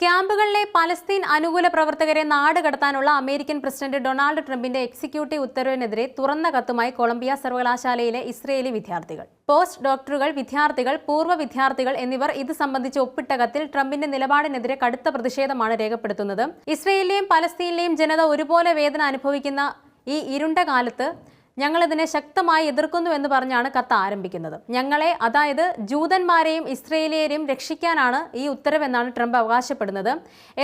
ക്യാമ്പുകളിലെ Palestine അനുകൂല പ്രവർത്തകരെ നാട് കടത്താനുള്ള അമേരിക്കൻ പ്രസിഡന്റ് ഡൊണാൾഡ് ട്രംപിന്റെ എക്സിക്യൂട്ടീവ് ഉത്തരവിനെതിരെ തുറന്ന കത്തുമായി കൊളംബിയ സർവകലാശാലയിലെ ഇസ്രയേലി വിദ്യാർത്ഥികൾ. പോസ്റ്റ് ഡോക്ടറുകൾ വിദ്യാർത്ഥികൾ പൂർവ വിദ്യാർത്ഥികൾ എന്നിവർ ഇത് സംബന്ധിച്ച് ഒപ്പിട്ട കത്തിൽ ട്രംപിന്റെ നിലപാടിനെതിരെ കടുത്ത പ്രതിഷേധമാണ് രേഖപ്പെടുത്തുന്നത്. ഇസ്രയേലിലെയും പലസ്തീനിലെയും ജനത ഒരുപോലെ വേദന അനുഭവിക്കുന്ന ഈ ഇരുണ്ട കാലത്ത് ഞങ്ങൾ ഇതിനെ ശക്തമായി എതിർക്കുന്നു എന്ന് പറഞ്ഞാണ് കത്ത് ആരംഭിക്കുന്നത്. ഞങ്ങളെ അതായത് ജൂതന്മാരെയും ഇസ്രയേലിയരെയും രക്ഷിക്കാനാണ് ഈ ഉത്തരവെന്നാണ് ട്രംപ് അവകാശപ്പെടുന്നത്.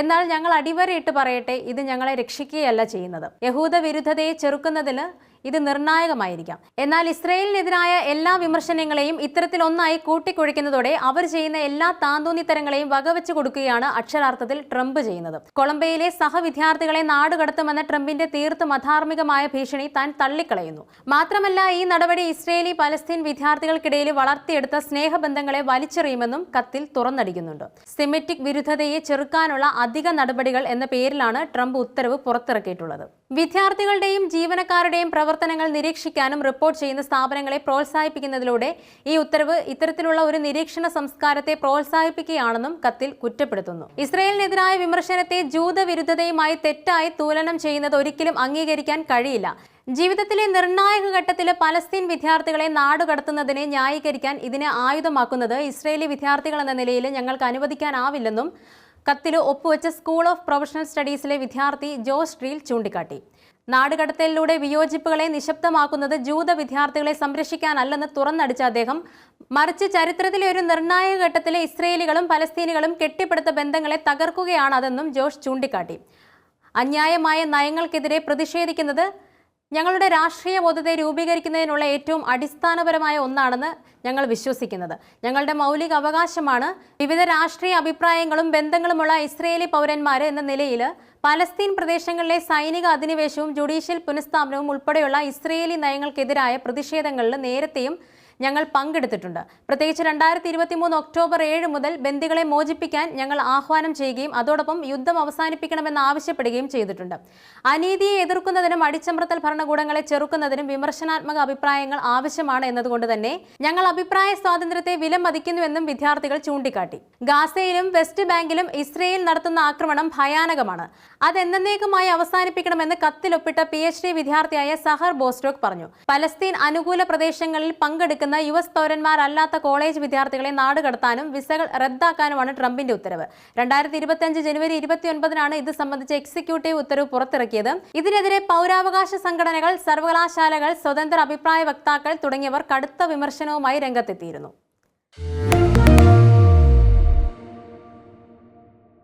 എന്നാൽ ഞങ്ങൾ അടിവരയിട്ട് പറയട്ടെ ഇത് ഞങ്ങളെ രക്ഷിക്കുകയല്ല ചെയ്യുന്നത്. യഹൂദ വിരുദ്ധതയെ ചെറുക്കുന്നതിന് ഇത് നിർണായകമായിരിക്കാം. എന്നാൽ ഇസ്രയേലിനെതിരായ എല്ലാ വിമർശനങ്ങളെയും ഇത്തരത്തിൽ ഒന്നായി കൂട്ടിക്കുഴയ്ക്കുന്നതോടെ അവർ ചെയ്യുന്ന എല്ലാ താന്തോന്നിത്തരങ്ങളെയും വകവെച്ചു കൊടുക്കുകയാണ് അക്ഷരാർത്ഥത്തിൽ ട്രംപ് ചെയ്യുന്നത്. കൊളംബിയയിലെ സഹവിദ്യാർത്ഥികളെ നാടുകടത്തുമെന്ന ട്രംപിന്റെ തീർത്തും അധാർമികമായ ഭീഷണി താൻ തള്ളിക്കളയുന്നു. മാത്രമല്ല ഈ നടപടി ഇസ്രയേലി പലസ്തീൻ വിദ്യാർത്ഥികൾക്കിടയിൽ വളർത്തിയെടുത്ത സ്നേഹബന്ധങ്ങളെ വലിച്ചെറിയുമെന്നും കത്തിൽ തുറന്നടിക്കുന്നുണ്ട്. സിമെറ്റിക് വിരുദ്ധതയെ ചെറുക്കാനുള്ള അധിക നടപടികൾ എന്ന പേരിലാണ് ട്രംപ് ഉത്തരവ് പുറത്തിറക്കിയിട്ടുള്ളത്. വിദ്യാർത്ഥികളുടെയും ജീവനക്കാരുടെയും പ്രവർത്തനങ്ങൾ നിരീക്ഷിക്കാനും റിപ്പോർട്ട് ചെയ്യുന്ന സ്ഥാപനങ്ങളെ പ്രോത്സാഹിപ്പിക്കുന്നതിലൂടെ ഈ ഉത്തരവ് ഇത്തരത്തിലുള്ള ഒരു നിരീക്ഷണ സംസ്കാരത്തെ പ്രോത്സാഹിപ്പിക്കുകയാണെന്നും കത്തിൽ കുറ്റപ്പെടുത്തുന്നു. ഇസ്രയേലിനെതിരായ വിമർശനത്തെ ജൂതവിരുദ്ധതയുമായി തെറ്റായി തൂലനം ചെയ്യുന്നത് ഒരിക്കലും അംഗീകരിക്കാൻ കഴിയില്ല. ജീവിതത്തിലെ നിർണായക ഘട്ടത്തിൽ പലസ്തീൻ വിദ്യാർത്ഥികളെ നാടുകടത്തുന്നതിനെ ന്യായീകരിക്കാൻ ഇതിനെ ആയുധമാക്കുന്നത് ഇസ്രയേലി വിദ്യാർത്ഥികൾ എന്ന നിലയിൽ ഞങ്ങൾക്ക് അനുവദിക്കാനാവില്ലെന്നും കത്തിൽ ഒപ്പുവെച്ച സ്കൂൾ ഓഫ് പ്രൊഫഷണൽ സ്റ്റഡീസിലെ വിദ്യാർത്ഥി ജോസ് ട്രീൽ ചൂണ്ടിക്കാട്ടി. നാടുകടത്തലിലൂടെ വിയോജിപ്പുകളെ നിശബ്ദമാക്കുന്നത് ജൂത വിദ്യാർത്ഥികളെ സംരക്ഷിക്കാനല്ലെന്ന് തുറന്നടിച്ച അദ്ദേഹം മറിച്ച് ചരിത്രത്തിലെ ഒരു നിർണായക ഘട്ടത്തിലെ ഇസ്രയേലികളും പലസ്തീനികളും കെട്ടിപ്പടുത്ത ബന്ധങ്ങളെ തകർക്കുകയാണ് അതെന്നും ജോഷ് ചൂണ്ടിക്കാട്ടി. അന്യായമായ നയങ്ങൾക്കെതിരെ പ്രതിഷേധിക്കുന്നത് ഞങ്ങളുടെ രാഷ്ട്രീയ ബോധത്തെ രൂപീകരിക്കുന്നതിനുള്ള ഏറ്റവും അടിസ്ഥാനപരമായ ഒന്നാണെന്ന് ഞങ്ങൾ വിശ്വസിക്കുന്നത്. ഞങ്ങളുടെ മൗലിക അവകാശമാണ് വിവിധ രാഷ്ട്രീയ അഭിപ്രായങ്ങളും ബന്ധങ്ങളുമുള്ള ഇസ്രയേലി പൗരന്മാർ എന്ന നിലയിൽ പലസ്തീൻ പ്രദേശങ്ങളിലെ സൈനിക അധിനിവേശവും ജുഡീഷ്യൽ പുനഃസ്ഥാപനവും ഉൾപ്പെടെയുള്ള ഇസ്രയേലി നയങ്ങൾക്കെതിരായ പ്രതിഷേധങ്ങളിൽ നേരത്തെയും ഞങ്ങൾ പങ്കെടുത്തിട്ടുണ്ട്. പ്രത്യേകിച്ച് രണ്ടായിരത്തി ഇരുപത്തി മൂന്ന് ഒക്ടോബർ ഏഴ് മുതൽ ബന്ദികളെ മോചിപ്പിക്കാൻ ഞങ്ങൾ ആഹ്വാനം ചെയ്യുകയും അതോടൊപ്പം യുദ്ധം അവസാനിപ്പിക്കണമെന്ന് ആവശ്യപ്പെടുകയും ചെയ്തിട്ടുണ്ട്. അനീതിയെ എതിർക്കുന്നതിനും അടിച്ചമർത്തൽ ഭരണകൂടങ്ങളെ ചെറുക്കുന്നതിനും വിമർശനാത്മക അഭിപ്രായങ്ങൾ ആവശ്യമാണ് എന്നതുകൊണ്ട് തന്നെ ഞങ്ങൾ അഭിപ്രായ സ്വാതന്ത്ര്യത്തെ വിലമതിക്കുന്നുവെന്നും വിദ്യാർത്ഥികൾ ചൂണ്ടിക്കാട്ടി. ഗാസയിലും വെസ്റ്റ് ബാങ്കിലും ഇസ്രയേൽ നടത്തുന്ന ആക്രമണം ഭയാനകമാണ്. അത് എന്നേക്കുമായി അവസാനിപ്പിക്കണമെന്ന് കത്തിലൊപ്പിട്ട പി എച്ച് ഡി വിദ്യാർത്ഥിയായ സഹർ ബോസ്റ്റോക്ക് പറഞ്ഞു. പലസ്തീൻ അനുകൂല പ്രദേശങ്ങളിൽ പങ്കെടുക്കുന്ന യു എസ് പൗരന്മാരല്ലാത്ത കോളേജ് വിദ്യാർത്ഥികളെ നാടുകടത്താനും വിസകൾ റദ്ദാക്കാനുമാണ് ട്രംപിന്റെ ഉത്തരവ്. രണ്ടായിരത്തി ഇരുപത്തിയഞ്ച് ജനുവരി ഇരുപത്തിയൊൻപതിനാണ് ഇത് സംബന്ധിച്ച എക്സിക്യൂട്ടീവ് ഉത്തരവ് പുറത്തിറക്കിയത്. ഇതിനെതിരെ പൗരാവകാശ സംഘടനകൾ സർവകലാശാലകൾ സ്വതന്ത്ര അഭിപ്രായ വക്താക്കൾ തുടങ്ങിയവർ കടുത്ത വിമർശനവുമായി രംഗത്തെത്തിയിരുന്നു.